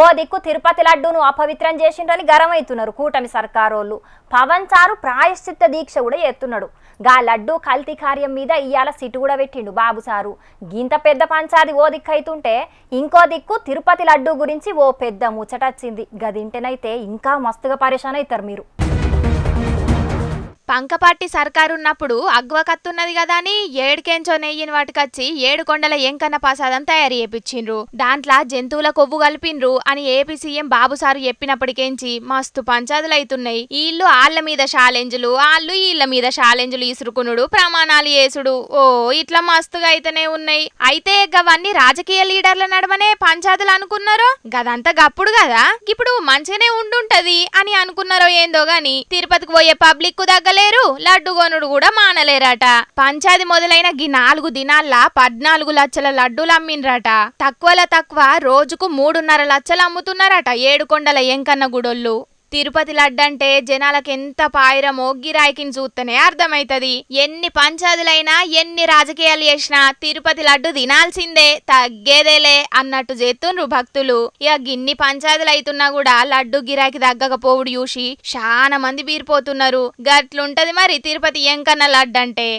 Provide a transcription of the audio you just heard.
ఓ దిక్కు తిరుపతి లడ్డూను అపవిత్రం చేసిండ్రని గరమవుతున్నారు కూటమి సర్కారోళ్ళు పవన్ చారు ప్రాయశ్చిత్త దీక్ష కూడా ఎత్తున్నాడు గా లడ్డు కల్తీ కార్యం మీద ఇయ్యాల సిటు కూడా పెట్టిండు బాబు సారు. గింత పెద్ద పంచాది ఓ దిక్కు అవుతుంటే ఇంకో దిక్కు తిరుపతి లడ్డు గురించి ఓ పెద్ద ముచ్చటచ్చింది. గదింటేనైతే ఇంకా మస్తుగా పరేషాన్ అవుతారు మీరు. పంకపాటి సర్కారున్నప్పుడు అగ్వ కత్తున్నది కదా అని ఏడుకెంచో నెయ్యిని వాటికచ్చి ఏడు కొండల ఎంకన్న ప్రసాదం తయారు చేపించిండ్రు దాంట్లో జంతువుల కొవ్వు కలిపిండ్రు అని ఏపీ సీఎం బాబు సారు చెప్పినప్పటికేంచి మస్తు పంచాదులు అవుతున్నాయి వీళ్ళు ఆళ్ళ మీద ఛాలెంజ్లు వాళ్ళు వీళ్ళ మీద ఛాలెంజ్లు ఇసురుకునుడు ప్రమాణాలు చేసుడు. ఓ ఇట్లా మస్తుగా అయితేనే ఉన్నాయి. అయితే గవన్నీ రాజకీయ లీడర్ల నడమనే పంచాదులు అనుకున్నారో? గదంతా గప్పుడు కదా ఇప్పుడు మంచిగానే ఉండుంటది అని అనుకున్నారో ఏందో గాని తిరుపతికి పోయే పబ్లిక్కు దగ్గలేరు లడ్డు లడ్డుగోనుడు కూడా మానలేరట. పంచాది మొదలైన గి నాలుగు దినాల్లా పద్నాలుగు లక్షల లడ్డూలు అమ్మిండ్రట. తక్కువల తక్కువ రోజుకు మూడున్నర లక్షలు అమ్ముతున్నారట ఏడుకొండల ఎంకన్న గుడోళ్ళు తిరుపతి లడ్డంటే జనాలకెంత పాయిరమో గిరాయికిని చూస్తేనే అర్థమైతది. ఎన్ని పంచాదులైనా ఎన్ని రాజకీయాలు చేసినా తిరుపతి లడ్డు తినాల్సిందే తగ్గేదేలే అన్నట్టు చేస్తుండ్రు భక్తులు. ఇక గిన్ని పంచాదులు కూడా లడ్డు గిరాకి తగ్గకపోవుడు చూసి చాలా మంది బీరిపోతున్నారు. గట్లుంటది మరి తిరుపతి ఎంకన్న లడ్డంటే.